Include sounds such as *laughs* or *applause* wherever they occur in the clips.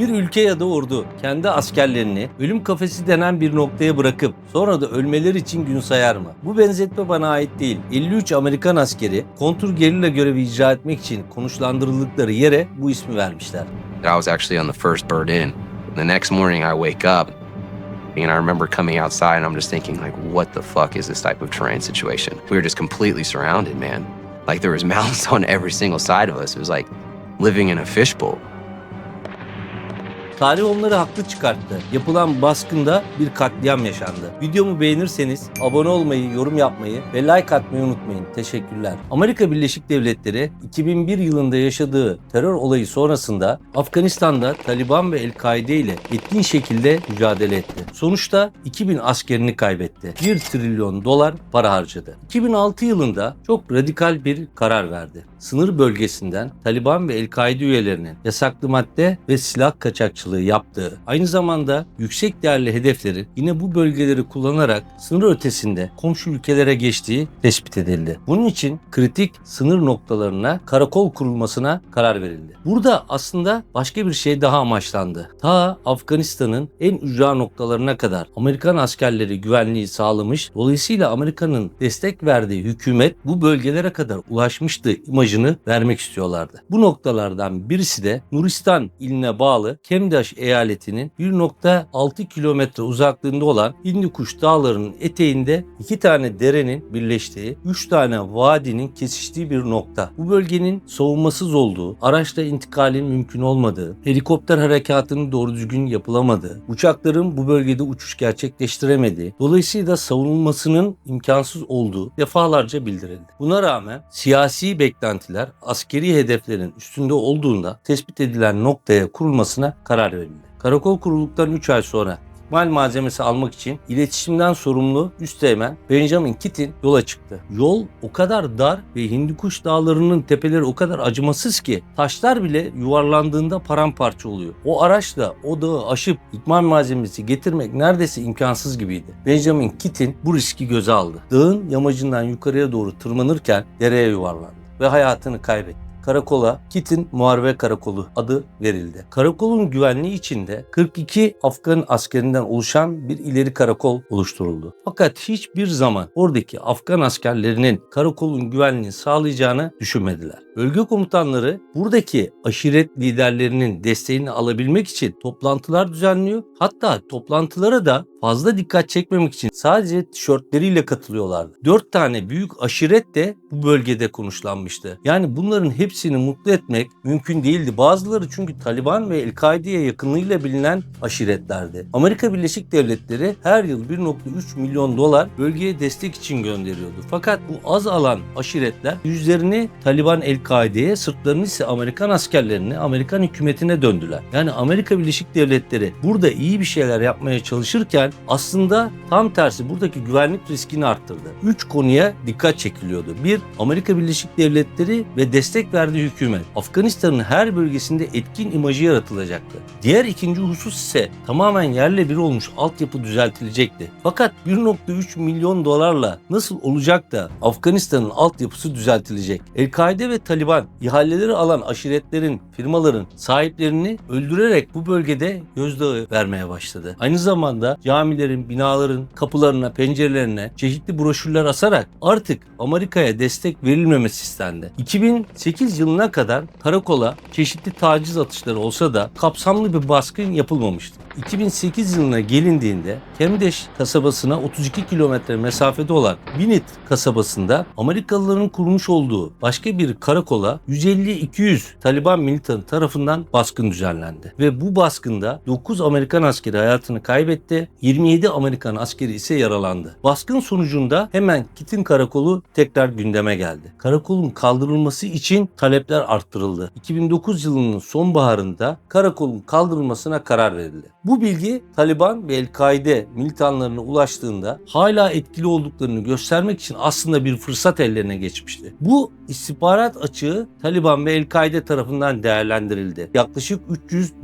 Bir ülke ya da ordu kendi askerlerini ölüm kafesi denen bir noktaya bırakıp sonra da ölmeleri için gün sayar mı? Bu benzetme bana ait değil. 53 Amerikan askeri kontur gerilla görevi icra etmek için konuşlandırıldıkları yere bu ismi vermişler. I was actually on the first bird in. The next morning, I wake up and I remember coming outside and I'm just thinking, like, what the fuck is this type of terrain situation? We were just completely surrounded, man. Like, there was *laughs* mountains on every single side of us. It was like living in a fishbowl. Tarih onları haklı çıkarttı. Yapılan baskında bir katliam yaşandı. Videomu beğenirseniz abone olmayı, yorum yapmayı ve like atmayı unutmayın. Teşekkürler. Amerika Birleşik Devletleri 2001 yılında yaşadığı terör olayı sonrasında Afganistan'da Taliban ve El-Kaide ile etkin şekilde mücadele etti. Sonuçta 2000 askerini kaybetti. 1 trilyon dolar para harcadı. 2006 yılında çok radikal bir karar verdi. Sınır bölgesinden Taliban ve El-Kaide üyelerinin yasaklı madde ve silah kaçakçılığı yaptığı, aynı zamanda yüksek değerli hedeflerin yine bu bölgeleri kullanarak sınır ötesinde komşu ülkelere geçtiği tespit edildi. Bunun için kritik sınır noktalarına karakol kurulmasına karar verildi. Burada aslında başka bir şey daha amaçlandı. Ta Afganistan'ın en ücra noktalarına kadar Amerikan askerleri güvenliği sağlamış. Dolayısıyla Amerika'nın destek verdiği hükümet bu bölgelere kadar ulaşmıştı imajını vermek istiyorlardı. Bu noktalardan birisi de Nuristan iline bağlı Kemdaş eyaletinin 1.6 kilometre uzaklığında olan Hindikuş dağlarının eteğinde iki tane derenin birleştiği, üç tane vadinin kesiştiği bir nokta. Bu bölgenin savunmasız olduğu, araçla intikalin mümkün olmadığı, helikopter harekatının doğru düzgün yapılamadığı, uçakların bu bölgede uçuş gerçekleştiremediği, dolayısıyla savunulmasının imkansız olduğu defalarca bildirildi. Buna rağmen siyasi beklentiler askeri hedeflerin üstünde olduğunda tespit edilen noktaya kurulmasına karar verildi. Karakol kurulduktan 3 ay sonra ikmal malzemesi almak için iletişimden sorumlu Üsteğmen Benjamin Kitin yola çıktı. Yol o kadar dar ve Hindikuş dağlarının tepeleri o kadar acımasız ki taşlar bile yuvarlandığında paramparça oluyor. O araçla o dağı aşıp ikmal malzemesi getirmek neredeyse imkansız gibiydi. Benjamin Kitin bu riski göze aldı. Dağın yamacından yukarıya doğru tırmanırken dereye yuvarlandı ve hayatını kaybetti. Karakola Kit'in Muharebe Karakolu adı verildi. Karakolun güvenliği içinde 42 Afgan askerinden oluşan bir ileri karakol oluşturuldu. Fakat hiçbir zaman oradaki Afgan askerlerinin karakolun güvenliğini sağlayacağını düşünmediler. Bölge komutanları buradaki aşiret liderlerinin desteğini alabilmek için toplantılar düzenliyor. Hatta toplantılara da fazla dikkat çekmemek için sadece tişörtleriyle katılıyorlardı. Dört tane büyük aşiret de bu bölgede konuşlanmıştı. Yani bunların hepsini mutlu etmek mümkün değildi. Bazıları çünkü Taliban ve El-Kaide'ye yakınlığıyla bilinen aşiretlerdi. Amerika Birleşik Devletleri her yıl 1.3 milyon dolar bölgeye destek için gönderiyordu. Fakat bu az alan aşiretler yüzlerini Taliban El-Kaide'ye, sırtlarını ise Amerikan askerlerine, Amerikan hükümetine döndüler. Yani Amerika Birleşik Devletleri burada iyi bir şeyler yapmaya çalışırken aslında tam tersi buradaki güvenlik riskini arttırdı. Üç konuya dikkat çekiliyordu. Bir, Amerika Birleşik Devletleri ve destek verdiği hükümet. Afganistan'ın her bölgesinde etkin imajı yaratılacaktı. Diğer ikinci husus ise tamamen yerle bir olmuş altyapı düzeltilecekti. Fakat 1.3 milyon dolarla nasıl olacak da Afganistan'ın altyapısı düzeltilecek? El-Kaide ve Taliban ihaleleri alan aşiretlerin, firmaların sahiplerini öldürerek bu bölgede gözdağı vermeye başladı. Aynı zamanda camilerin, binaların kapılarına, pencerelerine çeşitli broşürler asarak artık Amerika'ya destek verilmemesi istendi. 2008 yılına kadar karakola çeşitli taciz atışları olsa da kapsamlı bir baskın yapılmamıştı. 2008 yılına gelindiğinde Kemdeş kasabasına 32 kilometre mesafede olan Binit kasabasında Amerikalıların kurmuş olduğu başka bir karakola 150-200 Taliban militanı tarafından baskın düzenlendi. Ve bu baskında 9 Amerikan askeri hayatını kaybetti, 27 Amerikan askeri ise yaralandı. Baskın sonucunda hemen Kit'in karakolu tekrar gündeme geldi. Karakolun kaldırılması için talepler arttırıldı. 2009 yılının sonbaharında karakolun kaldırılmasına karar verildi. Bu bilgi Taliban ve El-Kaide militanlarına ulaştığında hala etkili olduklarını göstermek için aslında bir fırsat ellerine geçmişti. Bu istihbarat açığı Taliban ve El-Kaide tarafından değerlendirildi. Yaklaşık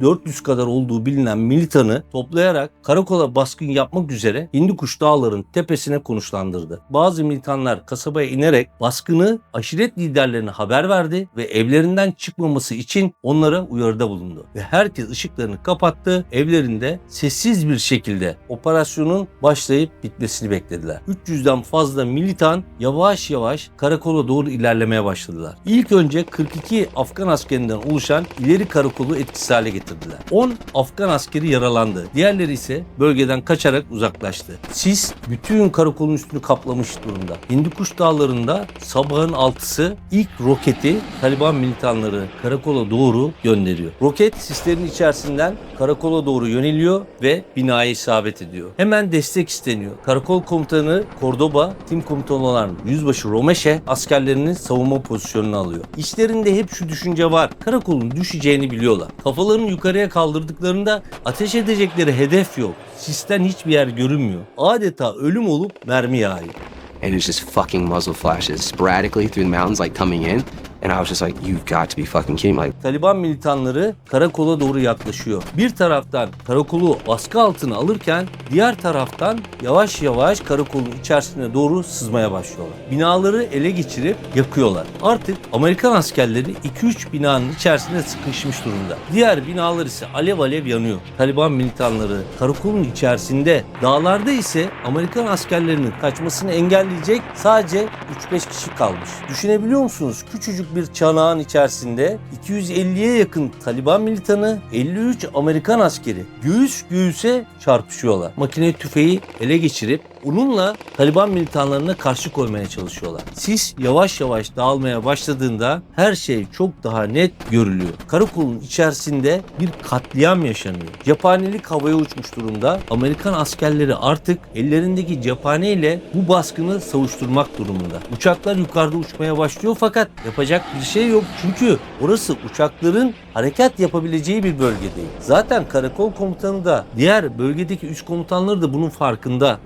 300-400 kadar olduğu bilinen militanı komutanı toplayarak karakola baskın yapmak üzere Hindikuş dağların tepesine konuşlandırdı. Bazı militanlar kasabaya inerek baskını aşiret liderlerine haber verdi ve evlerinden çıkmaması için onlara uyarıda bulundu. Ve herkes ışıklarını kapattı, evlerinde sessiz bir şekilde operasyonun başlayıp bitmesini beklediler. 300'den fazla militan yavaş yavaş karakola doğru ilerlemeye başladılar. İlk önce 42 Afgan askerinden oluşan ileri karakolu etkisiz hale getirdiler. 10 Afgan askeri yaralandı. Diğerleri ise bölgeden kaçarak uzaklaştı. Sis bütün karakolun üstünü kaplamış durumda. Hindikuş dağlarında sabahın 6'sı ilk roketi Taliban militanları karakola doğru gönderiyor. Roket sislerin içerisinden karakola doğru yöneliyor ve binaya isabet ediyor. Hemen destek isteniyor. Karakol komutanı Cordoba, tim komutanı olan Yüzbaşı Romeşe askerlerinin savunma pozisyonunu alıyor. İçlerinde hep şu düşünce var. Karakolun düşeceğini biliyorlar. Kafalarını yukarıya kaldırdıklarında ateş edecekleri hedef yok. Sisten hiçbir yer görünmüyor. Adeta ölüm olup mermi yağıyor. And it's just fucking muzzle flashes sporadically through the mountains, like coming in. And I was just like, you've got to be fucking kidding me. Like, Taliban militanları karakola doğru yaklaşıyor. Bir taraftan karakolu baskı altına alırken diğer taraftan yavaş yavaş karakolun içerisine doğru sızmaya başlıyorlar. Binaları ele geçirip yakıyorlar. Artık Amerikan askerleri 2-3 binanın içerisinde sıkışmış durumda. Diğer binalar ise alev alev yanıyor. Taliban militanları karakolun içerisinde, dağlarda ise Amerikan askerlerinin kaçmasını engelleyecek sadece 3-5 kişi kalmış. Düşünebiliyor musunuz? Küçücük bir çanağın içerisinde 250'ye yakın Taliban militanı, 53 Amerikan askeri göğüs göğüse çarpışıyorlar. Makine tüfeği ele geçirip onunla Taliban militanlarına karşı koymaya çalışıyorlar. Sis yavaş yavaş dağılmaya başladığında her şey çok daha net görülüyor. Karakolun içerisinde bir katliam yaşanıyor. Cephanelik havaya uçmuş durumda. Amerikan askerleri artık ellerindeki cephane bu baskını savuşturmak durumunda. Uçaklar yukarıda uçmaya başlıyor fakat yapacak bir şey yok. Çünkü orası uçakların harekat yapabileceği bir bölge değil. Zaten karakol komutanı da diğer bölgedeki üst komutanları da bunun farkında.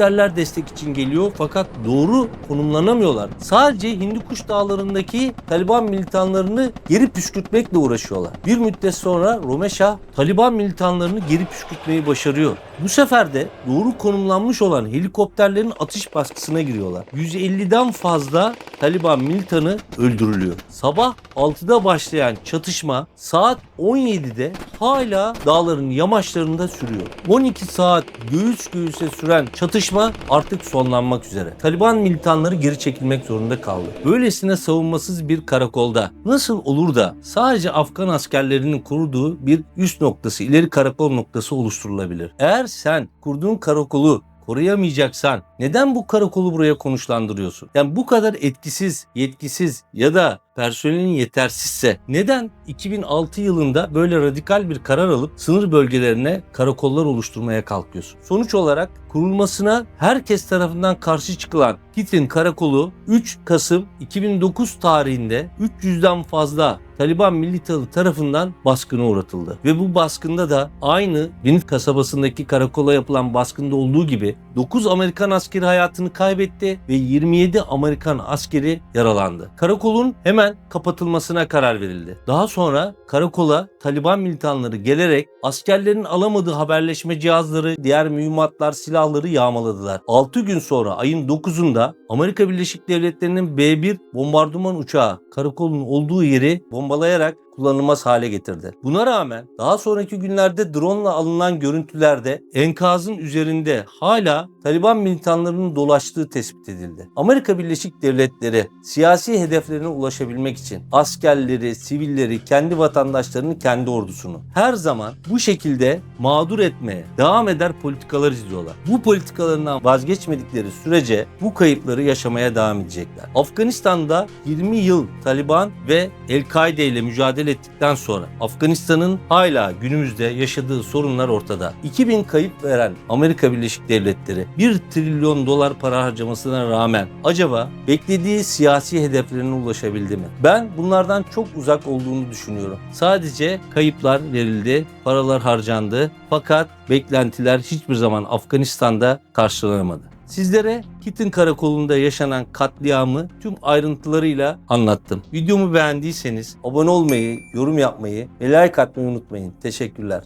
Helikopterler destek için geliyor fakat doğru konumlanamıyorlar. Sadece Hindikuş dağlarındaki Taliban militanlarını geri püskürtmekle uğraşıyorlar. Bir müddet sonra Romeşa Taliban militanlarını geri püskürtmeyi başarıyor. Bu sefer de doğru konumlanmış olan helikopterlerin atış baskısına giriyorlar. 150'den fazla Taliban militanı öldürülüyor. Sabah 6'da başlayan çatışma saat 17'de hala dağların yamaçlarında sürüyor. 12 saat göğüs göğüse süren çatışma artık sonlanmak üzere. Taliban militanları geri çekilmek zorunda kaldı. Böylesine savunmasız bir karakolda nasıl olur da sadece Afgan askerlerinin kurduğu bir üst noktası, ileri karakol noktası oluşturulabilir? Eğer sen kurduğun karakolu koruyamayacaksan neden bu karakolu buraya konuşlandırıyorsun? Yani bu kadar etkisiz, yetkisiz ya da personelin yetersizse neden 2006 yılında böyle radikal bir karar alıp sınır bölgelerine karakollar oluşturmaya kalkıyorsun? Sonuç olarak kurulmasına herkes tarafından karşı çıkılan Hit'in karakolu 3 Kasım 2009 tarihinde 300'den fazla Taliban militanı tarafından baskına uğratıldı. Ve bu baskında da aynı Binit kasabasındaki karakola yapılan baskında olduğu gibi 9 Amerikan askeri hayatını kaybetti ve 27 Amerikan askeri yaralandı. Karakolun hemen kapatılmasına karar verildi. Daha sonra karakola Taliban militanları gelerek askerlerin alamadığı haberleşme cihazları, diğer mühimmatlar, silahları yağmaladılar. 6 gün sonra ayın 9'unda Amerika Birleşik Devletleri'nin B-1 bombardıman uçağı karakolun olduğu yeri bombalayarak kullanılmaz hale getirdi. Buna rağmen daha sonraki günlerde drone ile alınan görüntülerde enkazın üzerinde hala Taliban militanlarının dolaştığı tespit edildi. Amerika Birleşik Devletleri siyasi hedeflerine ulaşabilmek için askerleri, sivilleri, kendi vatandaşlarını, kendi ordusunu her zaman bu şekilde mağdur etmeye devam eder politikalar izliyorlar. Bu politikalarından vazgeçmedikleri sürece bu kayıpları yaşamaya devam edecekler. Afganistan'da 20 yıl Taliban ve El-Kaide ile mücadele ettikten sonra Afganistan'ın hala günümüzde yaşadığı sorunlar ortada. 2000 kayıp veren Amerika Birleşik Devletleri 1 trilyon dolar para harcamasına rağmen acaba beklediği siyasi hedeflerine ulaşabildi mi? Ben bunlardan çok uzak olduğunu düşünüyorum. Sadece kayıplar verildi, paralar harcandı fakat beklentiler hiçbir zaman Afganistan'da karşılanamadı. Sizlere Kit'in karakolunda yaşanan katliamı tüm ayrıntılarıyla anlattım. Videomu beğendiyseniz abone olmayı, yorum yapmayı ve like atmayı unutmayın. Teşekkürler.